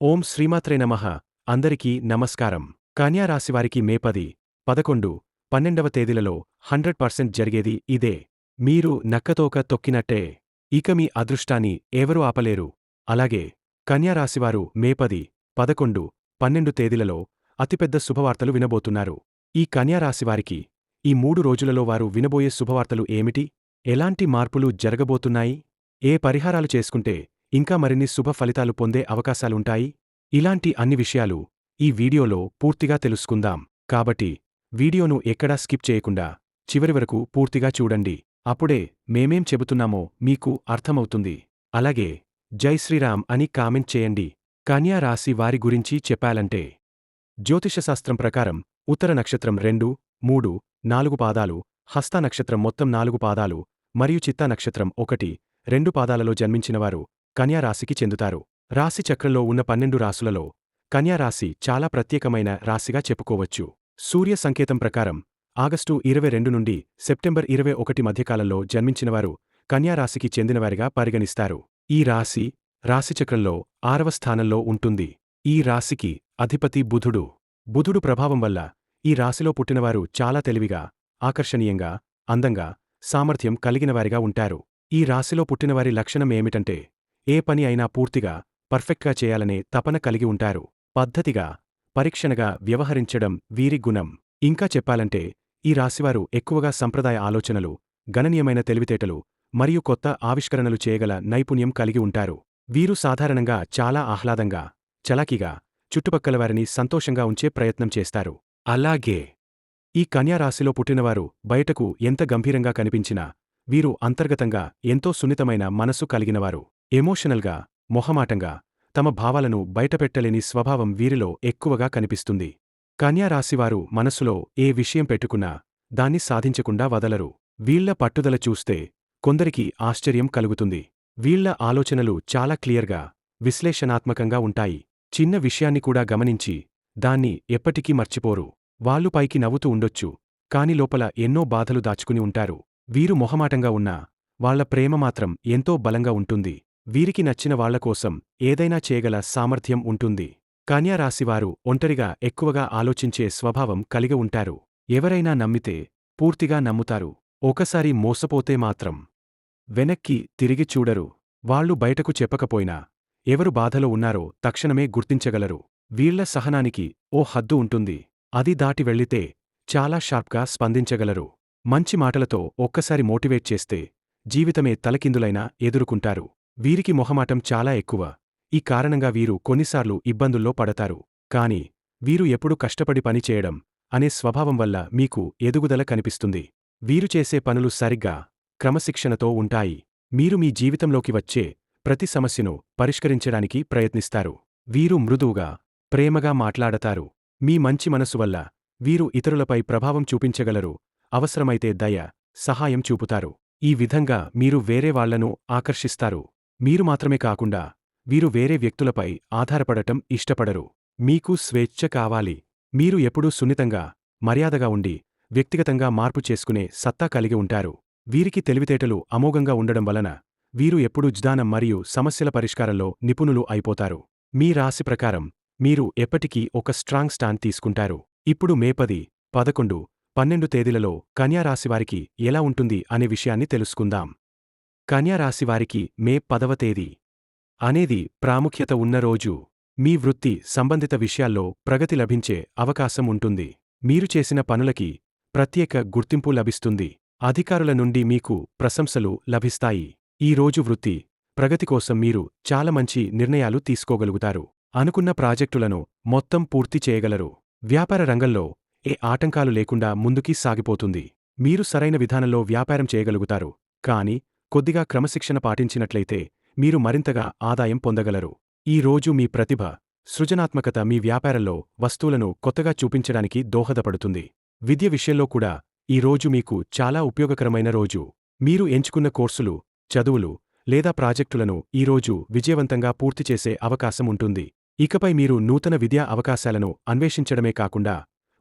ఓం శ్రీమాత్రే నమః. అందరికీ నమస్కారం. కన్యా రాశివారికి మే పది పదకొండు పన్నెండవ తేదీలలో హండ్రెడ్ పర్సెంట్ జరిగేది ఇదే. మీరు నక్కతోక తొక్కినట్టే. ఇక మీ అదృష్టాన్ని ఎవరూ ఆపలేరు. అలాగే కన్యా రాశివారు మే పది పదకొండు పన్నెండు తేదీలలో అతిపెద్ద శుభవార్తలు వినబోతున్నారు. ఈ కన్యా రాశివారికి ఈ మూడు రోజులలో వారు వినబోయే శుభవార్తలు ఏమిటి? ఎలాంటి మార్పులు జరగబోతున్నాయి? ఏ పరిహారాలు చేసుకుంటే ఇంకా మరిన్ని శుభ ఫలితాలు పొందే అవకాశాలుంటాయి. ఇలాంటి అన్ని విషయాలు ఈ వీడియోలో పూర్తిగా తెలుసుకుందాం. కాబట్టి వీడియోను ఎక్కడా స్కిప్ చేయకుండా చివరి వరకు పూర్తిగా చూడండి. అప్పుడే మేమేం చెబుతున్నామో మీకు అర్థమవుతుంది. అలాగే జై శ్రీరామ్ అని కామెంట్ చేయండి. కన్యా రాశి వారి గురించి చెప్పాలంటే జ్యోతిషశాస్త్రం ప్రకారం ఉత్తర నక్షత్రం రెండు మూడు నాలుగు పాదాలు హస్తా నక్షత్రం మొత్తం నాలుగు పాదాలు మరియు చిత్తా నక్షత్రం ఒకటి రెండు పాదాలలో జన్మించినవారు కన్యారాశికి చెందుతారు. రాశి చక్రంలో ఉన్న పన్నెండు రాసులలో కన్యారాశి చాలా ప్రత్యేకమైన రాశిగా చెప్పుకోవచ్చు. సూర్య సంకేతం ప్రకారం ఆగస్టు ఇరవై రెండు నుండి సెప్టెంబర్ ఇరవై ఒకటి మధ్యకాలంలో జన్మించినవారు కన్యారాశికి చెందినవారిగా పరిగణిస్తారు. ఈ రాశి రాశిచక్రంలో ఆరవ స్థానంలో ఉంటుంది. ఈ రాశికి అధిపతి బుధుడు. బుధుడు ప్రభావం వల్ల ఈ రాశిలో పుట్టినవారు చాలా తెలివిగా ఆకర్షణీయంగా అందంగా సామర్థ్యం కలిగినవారిగా ఉంటారు. ఈ రాశిలో పుట్టినవారి లక్షణం ఏమిటంటే ఏ పని అయినా పూర్తిగా పర్ఫెక్ట్గా చేయాలనే తపన కలిగి ఉంటారు. పద్ధతిగా పరీక్షణగా వ్యవహరించడం వీరి గుణం. ఇంకా చెప్పాలంటే ఈ రాశివారు ఎక్కువగా సంప్రదాయ ఆలోచనలు గణనీయమైన తెలివితేటలు మరియు కొత్త ఆవిష్కరణలు చేయగల నైపుణ్యం కలిగి ఉంటారు. వీరు సాధారణంగా చాలా ఆహ్లాదంగా చలాకీగా చుట్టుపక్కల వారిని సంతోషంగా ఉంచే ప్రయత్నం చేస్తారు. అలాగే ఈ కన్యారాశిలో పుట్టినవారు బయటకు ఎంత గంభీరంగా కనిపించినా వీరు అంతర్గతంగా ఎంతో సున్నితమైన మనసు కలిగినవారు. ఎమోషనల్గా మొహమాటంగా తమ భావాలను బయటపెట్టలేని స్వభావం వీరిలో ఎక్కువగా కనిపిస్తుంది. కన్యారాశివారు మనసులో ఏ విషయం పెట్టుకున్నా దాన్ని సాధించకుండా వదలరు. వీళ్ళ పట్టుదల చూస్తే కొందరికి ఆశ్చర్యం కలుగుతుంది. వీళ్ళ ఆలోచనలు చాలా క్లియర్గా విశ్లేషణాత్మకంగా ఉంటాయి. చిన్న విషయాన్ని కూడా గమనించి దాన్ని ఎప్పటికీ మర్చిపోరు. వాళ్ళు పైకి నవ్వుతూ ఉండొచ్చు కాని లోపల ఎన్నో బాధలు దాచుకుని ఉంటారు. వీరు మొహమాటంగా ఉన్నా వాళ్ళ ప్రేమ మాత్రం ఎంతో బలంగా ఉంటుంది. వీరికి నచ్చిన వాళ్ళకోసం ఏదైనా చేయగల సామర్థ్యం ఉంటుంది. కన్యారాశివారు ఒంటరిగా ఎక్కువగా ఆలోచించే స్వభావం కలిగి ఉంటారు. ఎవరైనా నమ్మితే పూర్తిగా నమ్ముతారు. ఒకసారి మోసపోతే మాత్రం వెనక్కి తిరిగి చూడరు. వాళ్ళు బయటకు చెప్పకపోయినా ఎవరు బాధలో ఉన్నారో తక్షణమే గుర్తించగలరు. వీళ్ళ సహనానికి ఓ హద్దు ఉంటుంది. అది దాటి వెళ్ళితే చాలా షార్ప్గా స్పందించగలరు. మంచి మాటలతో ఒక్కసారి మోటివేట్ చేస్తే జీవితమే తలకిందులైనా ఎదుర్కొంటారు. వీరికి మొహమాటం చాలా ఎక్కువ. ఈ కారణంగా వీరు కొన్నిసార్లు ఇబ్బందుల్లో పడతారు. కాని వీరు ఎప్పుడు కష్టపడి పనిచేయడం అనే స్వభావం వల్ల మీకు ఎదుగుదల కనిపిస్తుంది. వీరు చేసే పనులు సరిగ్గా క్రమశిక్షణతో ఉంటాయి. మీరు మీ జీవితంలోకి వచ్చే ప్రతి సమస్యను పరిష్కరించడానికి ప్రయత్నిస్తారు. వీరు మృదువుగా ప్రేమగా మాట్లాడతారు. మీ మంచి మనసు వల్ల వీరు ఇతరులపై ప్రభావం చూపించగలరు. అవసరమైతే దయ సహాయం చూపుతారు. ఈ విధంగా మీరు వేరే వాళ్ళను ఆకర్షిస్తారు. మీరు మాత్రమే కాకుండా వీరు వేరే వ్యక్తులపై ఆధారపడటం ఇష్టపడరు. మీకు స్వేచ్ఛ కావాలి. మీరు ఎప్పుడూ సున్నితంగా మర్యాదగా ఉండి వ్యక్తిగతంగా మార్పు చేసుకునే సత్తా కలిగి ఉంటారు. వీరికి తెలివితేటలు అమోఘంగా ఉండడం వలన వీరు ఎప్పుడూ జ్ఞానం మరియు సమస్యల పరిష్కారంలో నిపుణులు అయిపోతారు. మీ రాశి ప్రకారం మీరు ఎప్పటికీ ఒక స్ట్రాంగ్ స్టాండ్ తీసుకుంటారు. ఇప్పుడు మే పది పదకొండు పన్నెండు తేదీలలో కన్యారాశివారికి ఎలా ఉంటుంది అనే విషయాన్ని తెలుసుకుందాం. కన్యారాశివారికి మే పదవ తేదీ అనేది ప్రాముఖ్యత ఉన్న రోజు. మీ వృత్తి సంబంధిత విషయాల్లో ప్రగతి లభించే అవకాశం ఉంటుంది. మీరు చేసిన పనులకి ప్రత్యేక గుర్తింపు లభిస్తుంది. అధికారుల నుండి మీకు ప్రశంసలు లభిస్తాయి. ఈ రోజు వృత్తి ప్రగతి కోసం మీరు చాలా మంచి నిర్ణయాలు తీసుకోగలుగుతారు. అనుకున్న ప్రాజెక్టులను మొత్తం పూర్తి చేయగలరు. వ్యాపార రంగంలో ఏ ఆటంకాలు లేకుండా ముందుకి సాగిపోతుంది. మీరు సరైన విధానంలో వ్యాపారం చేయగలుగుతారు. కాని కొద్దిగా క్రమశిక్షణ పాటించినట్లయితే మీరు మరింతగా ఆదాయం పొందగలరు. ఈ రోజు మీ ప్రతిభ సృజనాత్మకత మీ వ్యాపారంలో వస్తువులను కొత్తగా చూపించడానికి దోహదపడుతుంది. విద్య విషయంలో కూడా ఈ రోజు మీకు చాలా ఉపయోగకరమైన రోజు. మీరు ఎంచుకున్న కోర్సులు చదువులు లేదా ప్రాజెక్టులను ఈరోజు విజయవంతంగా పూర్తి చేసే అవకాశం ఉంటుంది. ఇకపై మీరు నూతన విద్యా అవకాశాలను అన్వేషించడమే కాకుండా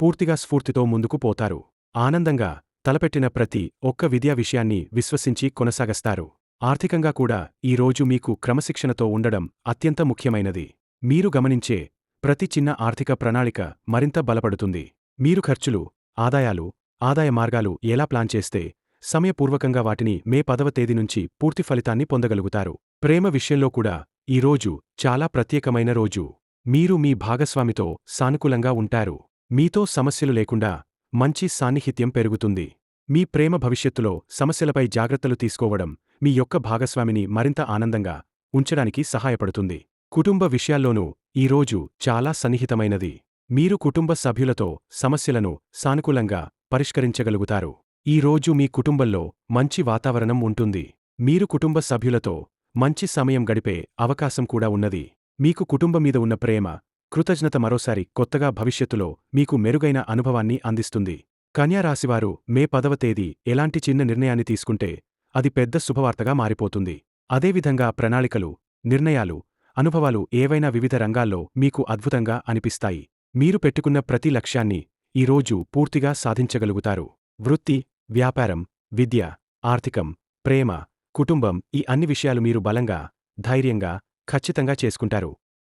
పూర్తిగా స్ఫూర్తితో ముందుకు పోతారు. ఆనందంగా తలపెట్టిన ప్రతి ఒక్క విద్యా విషయాన్ని విశ్వసించి కొనసాగస్తారు. ఆర్థికంగా కూడా ఈ రోజు మీకు క్రమశిక్షణతో ఉండడం అత్యంత ముఖ్యమైనది. మీరు గమనించే ప్రతి చిన్న ఆర్థిక ప్రణాళిక మరింత బలపడుతుంది. మీరు ఖర్చులు ఆదాయాలు ఆదాయ మార్గాలు ఎలా ప్లాన్ చేస్తే సమయపూర్వకంగా వాటిని మే పదవ తేదీ నుంచి పూర్తి ఫలితాన్ని పొందగలుగుతారు. ప్రేమ విషయంలో కూడా ఈ రోజు చాలా ప్రత్యేకమైన రోజు. మీరు మీ భాగస్వామితో సానుకూలంగా ఉంటారు. మీతో సమస్యలు లేకుండా మంచి సాన్నిహిత్యం పెరుగుతుంది. మీ ప్రేమ భవిష్యత్తులో సమస్యలపై జాగ్రత్తలు తీసుకోవడం మీ యొక్క భాగస్వామిని మరింత ఆనందంగా ఉంచడానికి సహాయపడుతుంది. కుటుంబ విషయాల్లోనూ ఈ రోజు చాలా సన్నిహితమైనది. మీరు కుటుంబ సభ్యులతో సమస్యలను సానుకూలంగా పరిష్కరించగలుగుతారు. ఈ రోజు మీ కుటుంబంలో మంచి వాతావరణం ఉంటుంది. మీరు కుటుంబ సభ్యులతో మంచి సమయం గడిపే అవకాశం కూడా ఉన్నది. మీకు కుటుంబం మీద ఉన్న ప్రేమ కృతజ్ఞత మరోసారి కొత్తగా భవిష్యత్తులో మీకు మెరుగైన అనుభవాన్ని అందిస్తుంది. కన్యారాశివారు మే పదవ తేదీ ఎలాంటి చిన్న నిర్ణయాన్ని తీసుకుంటే అది పెద్ద శుభవార్తగా మారిపోతుంది. అదేవిధంగా ప్రణాళికలు నిర్ణయాలు అనుభవాలు ఏవైనా వివిధ రంగాల్లో మీకు అద్భుతంగా అనిపిస్తాయి. మీరు పెట్టుకున్న ప్రతి లక్ష్యాన్ని ఈరోజు పూర్తిగా సాధించగలుగుతారు. వృత్తి వ్యాపారం విద్య ఆర్థికం ప్రేమ కుటుంబం ఈ అన్ని విషయాలు మీరు బలంగా ధైర్యంగా ఖచ్చితంగా చేసుకుంటారు.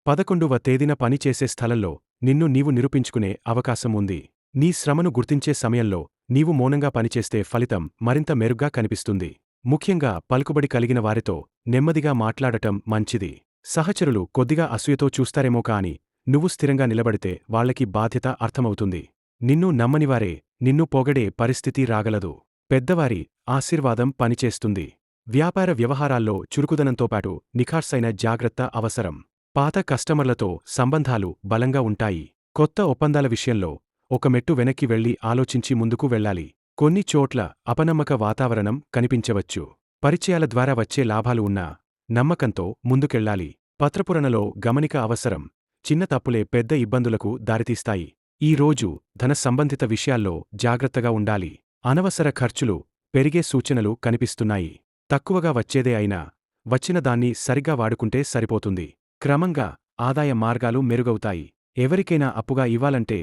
పదకొండవ తేదీన పనిచేసే స్థలంలో నిన్ను నీవు నిరూపించుకునే అవకాశం ఉంది. నీ శ్రమను గుర్తించే సమయంలో నీవు మౌనంగా పనిచేస్తే ఫలితం మరింత మెరుగ్గా కనిపిస్తుంది. ముఖ్యంగా పలుకుబడి కలిగిన వారితో నెమ్మదిగా మాట్లాడటం మంచిది. సహచరులు కొద్దిగా అసూయతో చూస్తారేమో కాని నువ్వు స్థిరంగా నిలబడితే వాళ్ళకి బాధ్యత అర్థమవుతుంది. నిన్ను నమ్మనివారే నిన్ను పొగడే పరిస్థితి రాగలదు. పెద్దవారి ఆశీర్వాదం పనిచేస్తుంది. వ్యాపార వ్యవహారాల్లో చురుకుదనంతోపాటు నిఖార్సైన జాగ్రత్త అవసరం. పాత కస్టమర్లతో సంబంధాలు బలంగా ఉంటాయి. కొత్త ఒప్పందాల విషయంలో ఒక మెట్టు వెనక్కి వెళ్ళి ఆలోచించి ముందుకు వెళ్ళాలి. కొన్ని చోట్ల అపనమ్మక వాతావరణం కనిపించవచ్చు. పరిచయాల ద్వారా వచ్చే లాభాలు ఉన్నా నమ్మకంతో ముందుకెళ్ళాలి పత్రపురణలో గమనిక అవసరం. చిన్న తప్పులే పెద్ద ఇబ్బందులకు దారితీస్తాయి. ఈ రోజు ధన సంబంధిత విషయాల్లో జాగ్రత్తగా ఉండాలి. అనవసర ఖర్చులు పెరిగే సూచనలు కనిపిస్తున్నాయి. తక్కువగా వచ్చేదే అయినా వచ్చిన దాన్ని సరిగ్గా వాడుకుంటే సరిపోతుంది. క్రమంగా ఆదాయ మార్గాలు మెరుగవుతాయి. ఎవరికైనా అప్పుగా ఇవ్వాలంటే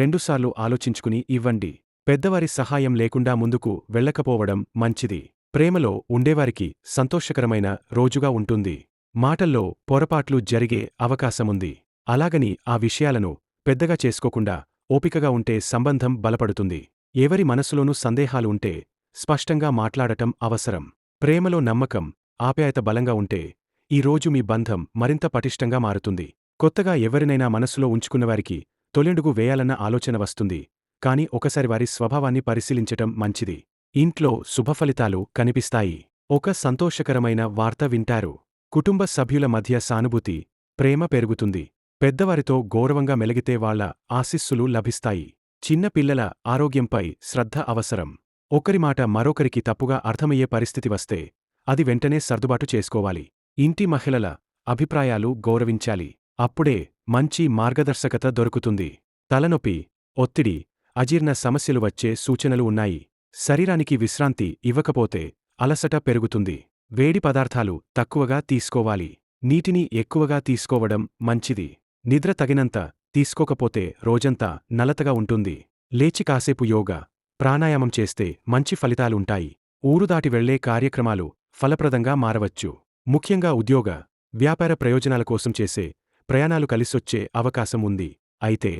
రెండుసార్లు ఆలోచించుకుని ఇవ్వండి. పెద్దవారి సహాయం లేకుండా ముందుకు వెళ్ళకపోవడం మంచిది. ప్రేమలో ఉండేవారికి సంతోషకరమైన రోజుగా ఉంటుంది. మాటల్లో పొరపాట్లు జరిగే అవకాశముంది. అలాగని ఆ విషయాలను పెద్దగా చేసుకోకుండా ఓపికగా ఉంటే సంబంధం బలపడుతుంది. ఎవరి మనసులోనూ సందేహాలు ఉంటే స్పష్టంగా మాట్లాడటం అవసరం. ప్రేమలో నమ్మకం ఆప్యాయత బలంగా ఉంటే ఈ రోజు మీ బంధం మరింత పటిష్టంగా మారుతుంది. కొత్తగా ఎవరినైనా మనసులో ఉంచుకున్నవారికి తొలెండుగు వేయాలన్న ఆలోచన వస్తుంది కాని ఒకసారి వారి స్వభావాన్ని పరిశీలించటం మంచిది. ఇంట్లో శుభఫలితాలు కనిపిస్తాయి. ఒక సంతోషకరమైన వార్త వింటారు. కుటుంబ సభ్యుల మధ్య సానుభూతి ప్రేమ పెరుగుతుంది. పెద్దవారితో గౌరవంగా మెలిగితే వాళ్ళ ఆశిస్సులు లభిస్తాయి. చిన్న పిల్లల ఆరోగ్యంపై శ్రద్ధ అవసరం. ఒకరి మాట మరొకరికి తప్పుగా అర్థమయ్యే పరిస్థితి వస్తే అది వెంటనే సర్దుబాటు చేసుకోవాలి. ఇంటి మహిళల అభిప్రాయాలు గౌరవించాలి. అప్పుడే మంచి మార్గదర్శకత దొరుకుతుంది. తలనొప్పి ఒత్తిడి అజీర్ణ సమస్యలు వచ్చే సూచనలు ఉన్నాయి. శరీరానికి విశ్రాంతి ఇవ్వకపోతే అలసట పెరుగుతుంది. వేడి పదార్థాలు తక్కువగా తీసుకోవాలి. నీటిని ఎక్కువగా తీసుకోవడం మంచిది. నిద్ర తగినంత తీసుకోకపోతే రోజంతా నలతగా ఉంటుంది. లేచి కాసేపు యోగా ప్రాణాయామం చేస్తే మంచి ఫలితాలుంటాయి. ఊరుదాటి వెళ్ళే కార్యక్రమాలు ఫలప్రదంగా మారవచ్చు. ముఖ్యంగా ఉద్యోగ వ్యాపార ప్రయోజనాల కోసం చేసే ప్రయాణాలు కలిసొచ్చే అవకాశం ఉంది. అయితే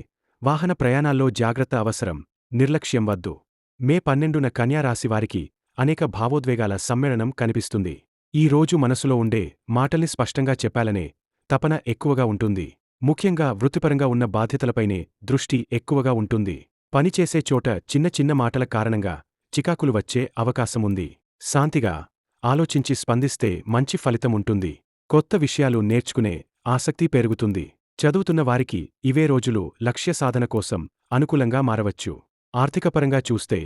వాహన ప్రయాణాల్లో జాగ్రత్త అవసరం నిర్లక్ష్యం వద్దు. మే పన్నెండున కన్యారాశివారికి అనేక భావోద్వేగాల సమ్మేళనం కనిపిస్తుంది. ఈ రోజు మనసులో ఉండే మాటల్ని స్పష్టంగా చెప్పాలనే తపన ఎక్కువగా ఉంటుంది. ముఖ్యంగా వృత్తిపరంగా ఉన్న బాధ్యతలపైనే దృష్టి ఎక్కువగా ఉంటుంది. పనిచేసే చోట చిన్న చిన్న మాటల కారణంగా చికాకులు వచ్చే అవకాశముంది శాంతిగా ఆలోచించి స్పందిస్తే మంచి ఫలితం ఉంటుంది. కొత్త విషయాలు నేర్చుకునే ఆసక్తి పెరుగుతుంది. చదువుతున్న వారికి ఇవే రోజులు లక్ష్య సాధన కోసం అనుకూలంగా మారవచ్చు. ఆర్థికపరంగా చూస్తే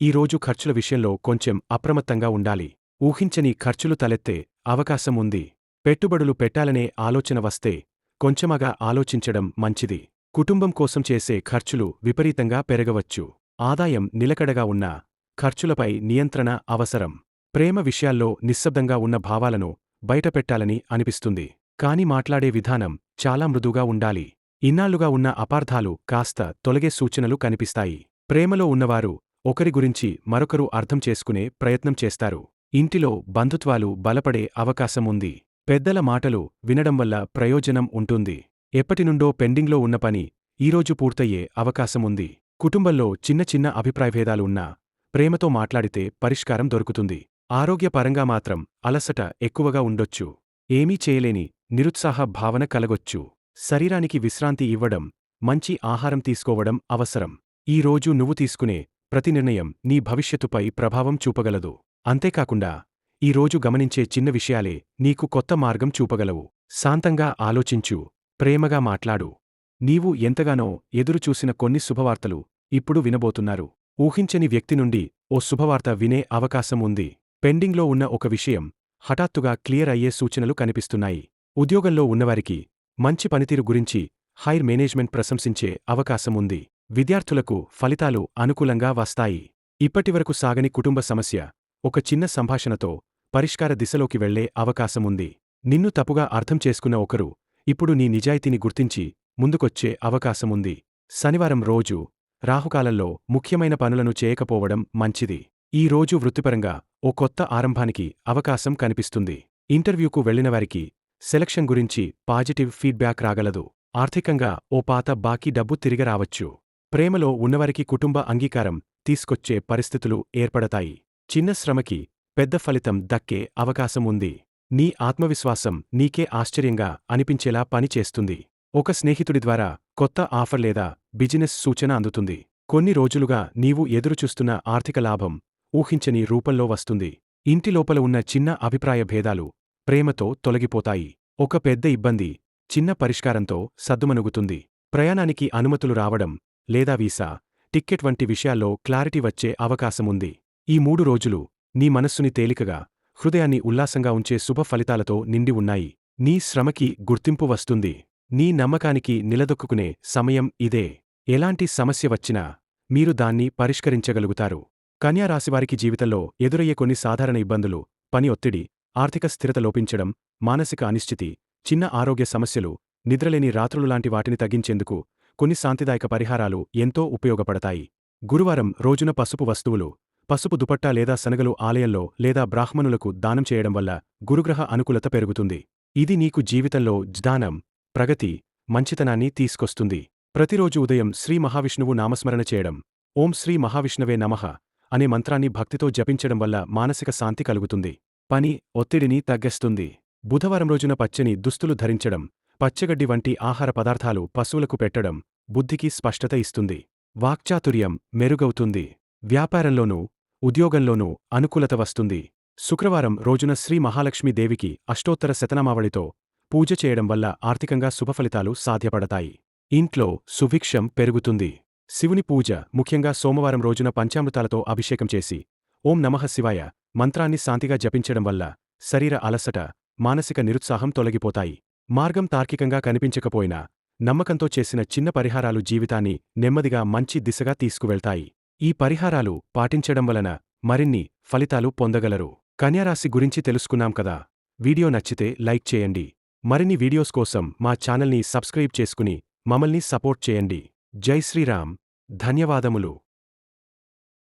ఈ రోజు ఖర్చుల విషయంలో కొంచెం అప్రమత్తంగా ఉండాలి. ఊహించని ఖర్చులు తలెత్తే అవకాశం ఉంది. పెట్టుబడులు పెట్టాలనే ఆలోచన వస్తే కొంచెమగా ఆలోచించడం మంచిది. కుటుంబం కోసం చేసే ఖర్చులు విపరీతంగా పెరగవచ్చు. ఆదాయం నిలకడగా ఉన్నా ఖర్చులపై నియంత్రణ అవసరం. ప్రేమ విషయాల్లో నిశ్శబ్దంగా ఉన్న భావాలను బయటపెట్టాలని అనిపిస్తుంది. కాని మాట్లాడే విధానం చాలా మృదుగా ఉండాలి. ఇన్నాళ్ళుగా ఉన్న అపార్థాలు కాస్త తొలగే సూచనలు కనిపిస్తాయి. ప్రేమలో ఉన్నవారు ఒకరి గురించి మరొకరు అర్థం చేసుకునే ప్రయత్నం చేస్తారు. ఇంటిలో బంధుత్వాలు బలపడే అవకాశం ఉంది. పెద్దల మాటలు వినడం వల్ల ప్రయోజనం ఉంటుంది. ఎప్పటినుండో పెండింగ్లో ఉన్న పని ఈరోజు పూర్తయ్యే అవకాశముంది కుటుంబంలో చిన్న చిన్న అభిప్రాయభేదాలు ఉన్నా ప్రేమతో మాట్లాడితే పరిష్కారం దొరుకుతుంది. ఆరోగ్యపరంగా మాత్రం అలసట ఎక్కువగా ఉండొచ్చు. ఏమీ చేయలేని నిరుత్సాహ భావన కలగొచ్చు. శరీరానికి విశ్రాంతి ఇవ్వడం మంచి ఆహారం తీసుకోవడం అవసరం. ఈ రోజు నువ్వు తీసుకునే ప్రతి నిర్ణయం నీ భవిష్యత్తుపై ప్రభావం చూపగలదు. అంతేకాకుండా ఈరోజు గమనించే చిన్న విషయాలే నీకు కొత్త మార్గం చూపగలవు. శాంతంగా ఆలోచించు ప్రేమగా మాట్లాడు. నీవు ఎంతగానో ఎదురుచూసిన కొన్ని శుభవార్తలు ఇప్పుడు వినబోతున్నారు. ఊహించని వ్యక్తి నుండి ఓ శుభవార్త వినే అవకాశం ఉంది. పెండింగ్లో ఉన్న ఒక విషయం హఠాత్తుగా క్లియర్ అయ్యే సూచనలు కనిపిస్తున్నాయి. ఉద్యోగంలో ఉన్నవారికి మంచి పనితీరు గురించి హైర్ మేనేజ్మెంట్ ప్రశంసించే అవకాశం ఉంది. విద్యార్థులకు ఫలితాలు అనుకూలంగా వస్తాయి. ఇప్పటివరకు సాగని కుటుంబ సమస్య ఒక చిన్న సంభాషణతో పరిష్కార దిశలోకి వెళ్ళే అవకాశముంది నిన్ను తప్పుగా అర్థం చేసుకున్న ఒకరు ఇప్పుడు నీ నిజాయితీని గుర్తించి ముందుకొచ్చే అవకాశముంది శనివారం రోజు రాహుకాలంలో ముఖ్యమైన పనులను చేయకపోవడం మంచిది. ఈ రోజు వృత్తిపరంగా ఓ కొత్త ఆరంభానికి అవకాశం కనిపిస్తుంది. ఇంటర్వ్యూకు వెళ్ళినవారికి సెలక్షన్ గురించి పాజిటివ్ ఫీడ్బ్యాక్ రాగలదు. ఆర్థికంగా ఓ పాత బాకీ డబ్బు తిరిగి రావచ్చు. ప్రేమలో ఉన్నవారికి కుటుంబ అంగీకారం తీసుకొచ్చే పరిస్థితులు ఏర్పడతాయి. చిన్న శ్రమకి పెద్ద ఫలితం దక్కే అవకాశం ఉంది. నీ ఆత్మవిశ్వాసం నీకే ఆశ్చర్యంగా అనిపించేలా పనిచేస్తుంది ఒక స్నేహితుడి ద్వారా కొత్త ఆఫర్ లేదా బిజినెస్ సూచన అందుతుంది. కొన్ని రోజులుగా నీవు ఎదురుచూస్తున్న ఆర్థిక లాభం ఊహించని రూపంలో వస్తుంది. ఇంటి లోపల ఉన్న చిన్న అభిప్రాయ భేదాలు ప్రేమతో తొలగిపోతాయి. ఒక పెద్ద ఇబ్బంది చిన్న పరిష్కారంతో సద్దుమనుగుతుంది ప్రయాణానికి అనుమతులు రావడం లేదా వీసా టిక్కెట్ వంటి విషయాల్లో క్లారిటీ వచ్చే అవకాశముంది. ఈ మూడు రోజులు నీ మనస్సుని తేలికగా హృదయాన్ని ఉల్లాసంగా ఉంచే శుభ ఫలితాలతో నిండి ఉన్నాయి. నీ శ్రమకి గుర్తింపు వస్తుంది. నీ నమ్మకానికి నిలదొక్కుకునే సమయం ఇదే. ఎలాంటి సమస్య వచ్చినా మీరు దాన్ని పరిష్కరించగలుగుతారు. కన్యారాశివారికి జీవితంలో ఎదురయ్యే కొన్ని సాధారణ ఇబ్బందులు పని ఒత్తిడి ఆర్థిక స్థిరత లోపించడం మానసిక అనిశ్చితి చిన్న ఆరోగ్య సమస్యలు నిద్రలేని రాత్రులు లాంటి వాటిని తగ్గించేందుకు కొన్ని శాంతిదాయక పరిహారాలు ఎంతో ఉపయోగపడతాయి. గురువారం రోజున పసుపు వస్తువులు పసుపు దుపట్టా లేదా శనగలు ఆలయంలో లేదా బ్రాహ్మణులకు దానం చేయడం వల్ల గురుగ్రహ అనుకూలత పెరుగుతుంది. ఇది నీకు జీవితంలో జ్ఞానం ప్రగతి మంచితనాన్ని తీసుకొస్తుంది. ప్రతిరోజు ఉదయం శ్రీ మహావిష్ణువు నామస్మరణ చేయడం ఓం శ్రీ మహావిష్ణవే నమః అనే మంత్రాన్ని భక్తితో జపించడం వల్ల మానసిక శాంతి కలుగుతుంది. పని ఒత్తిడిని తగ్గిస్తుంది. బుధవారం రోజున పచ్చని దుస్తులు ధరించడం పచ్చగడ్డి వంటి ఆహార పదార్థాలు పశువులకు పెట్టడం బుద్ధికి స్పష్టత ఇస్తుంది. వాక్చాతుర్యం మెరుగవుతుంది. వ్యాపారంలోనూ ఉద్యోగంలోనూ అనుకూలత వస్తుంది. శుక్రవారం రోజున శ్రీ మహాలక్ష్మీదేవికి అష్టోత్తర శతనామావళితో పూజ చేయడం వల్ల ఆర్థికంగా శుభఫలితాలు సాధ్యపడతాయి. ఇంట్లో సుభిక్షం పెరుగుతుంది. శివుని పూజ ముఖ్యంగా సోమవారం రోజున పంచామృతాలతో అభిషేకం చేసి ఓం నమః శివాయ మంత్రాన్ని శాంతిగా జపించడం వల్ల శరీర అలసట మానసిక నిరుత్సాహం తొలగిపోతాయి. మార్గం తార్కికంగా కనిపించకపోయినా నమ్మకంతో చేసిన చిన్న పరిహారాలు జీవితాన్ని నెమ్మదిగా మంచి దిశగా తీసుకువెళ్తాయి. ఈ పరిహారాలు పాటించడం వలన మరిన్ని ఫలితాలు పొందగలరు. కన్యారాశి గురించి తెలుసుకున్నాం కదా? వీడియో నచ్చితే లైక్ చేయండి. మరిన్ని వీడియోస్ కోసం మా ఛానల్ని సబ్స్క్రైబ్ చేసుకుని మమ్మల్ని సపోర్ట్ చేయండి. జై శ్రీరామ్. ధన్యవాదములు.